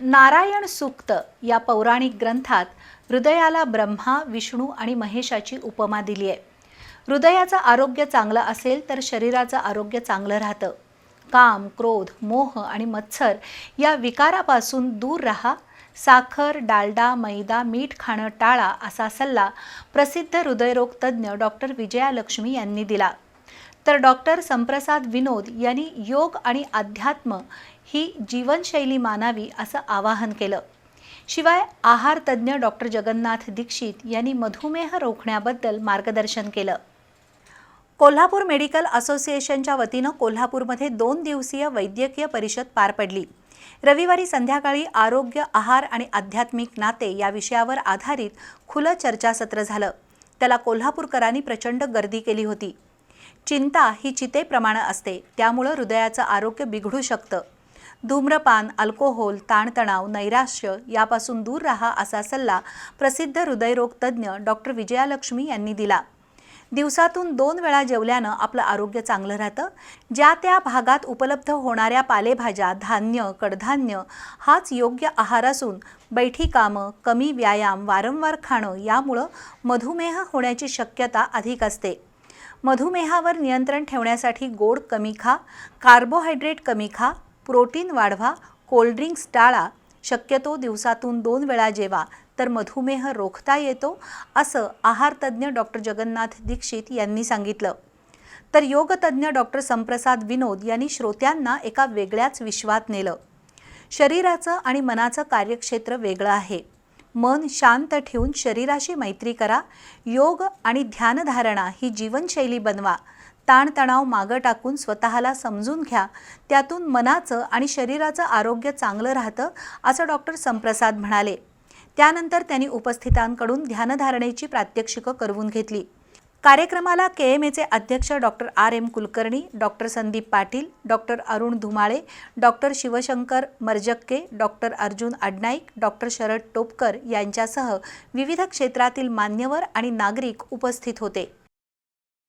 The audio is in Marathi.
नारायण सूक्त या पौराणिक ग्रंथात हृदयाला ब्रह्मा विष्णू आणि महेशाची उपमा दिली आहे. हृदयाचं आरोग्य चांगलं असेल तर शरीराचं आरोग्य चांगलं राहतं. काम क्रोध मोह आणि मत्सर या विकारापासून दूर राहा. साखर डालडा मैदा मीठ खाणं टाळा असा सल्ला प्रसिद्ध हृदयरोग तज्ज्ञ डॉक्टर विजयालक्ष्मी यांनी दिला. तर डॉक्टर संप्रसाद विनोद यांनी योग आणि अध्यात्म ही जीवनशैली मानावी असं आवाहन केलं. शिवाय आहार तज्ज्ञ डॉक्टर जगन्नाथ दीक्षित यांनी मधुमेह रोखण्याबद्दल मार्गदर्शन केलं. कोल्हापूर मेडिकल असोसिएशनच्या वतीनं कोल्हापूरमध्ये दोन दिवसीय वैद्यकीय परिषद पार पडली. रविवारी संध्याकाळी आरोग्य आहार आणि आध्यात्मिक नाते या विषयावर आधारित खुलं चर्चासत्र झालं. त्याला कोल्हापूरकरांनी प्रचंड गर्दी केली होती. चिंता ही चितेप्रमाणे असते त्यामुळं हृदयाचं आरोग्य बिघडू शकतं. धूम्रपान अल्कोहोल ताणतणाव नैराश्य यापासून दूर राहा असा सल्ला प्रसिद्ध हृदयरोग तज्ज्ञ डॉक्टर विजयालक्ष्मी यांनी दिला. दिवसातून दोन वेळा जेवल्यानं आपलं आरोग्य चांगलं राहतं. ज्या त्या भागात उपलब्ध होणाऱ्या पालेभाज्या धान्य कडधान्य हाच योग्य आहार असून बैठी कामं कमी व्यायाम वारंवार खाणं यामुळं मधुमेह होण्याची शक्यता अधिक असते. मधुमेहावर नियंत्रण ठेवण्यासाठी गोड कमी खा कार्बोहायड्रेट कमी खा प्रोटीन वाढवा कोल्ड्रिंक्स टाळा. शक्यतो दिवसातून दोन वेळा जेवा तर मधुमेह रोखता येतो असं आहारतज्ज्ञ डॉक्टर जगन्नाथ दीक्षित यांनी सांगितलं. तर योगतज्ज्ञ डॉक्टर संप्रसाद विनोद यांनी श्रोत्यांना एका वेगळ्याच विश्वात नेलं. शरीराचं आणि मनाचं कार्यक्षेत्र वेगळं आहे. मन शांत ठेवून शरीराशी मैत्री करा. योग आणि ध्यानधारणा ही जीवनशैली बनवा. ताणतणाव मागं टाकून स्वतःला समजून घ्या. त्यातून मनाचं आणि शरीराचं आरोग्य चांगलं राहतं असं डॉक्टर संप्रसाद म्हणाले. त्यानंतर त्यांनी उपस्थितांकडून ध्यानधारणेची प्रात्यक्षिकं करवून घेतली. कार्यक्रमाला के एम एचे अध्यक्ष doctor R M Kulkarni doctor Sandeep Patil doctor Arun Dhumale doctor Shivshankar Marjakke doctor Arjun Adnaik doctor Sharad Topkar यांच्यासह विविध क्षेत्रातील मान्यवर आणि नागरिक उपस्थित होते.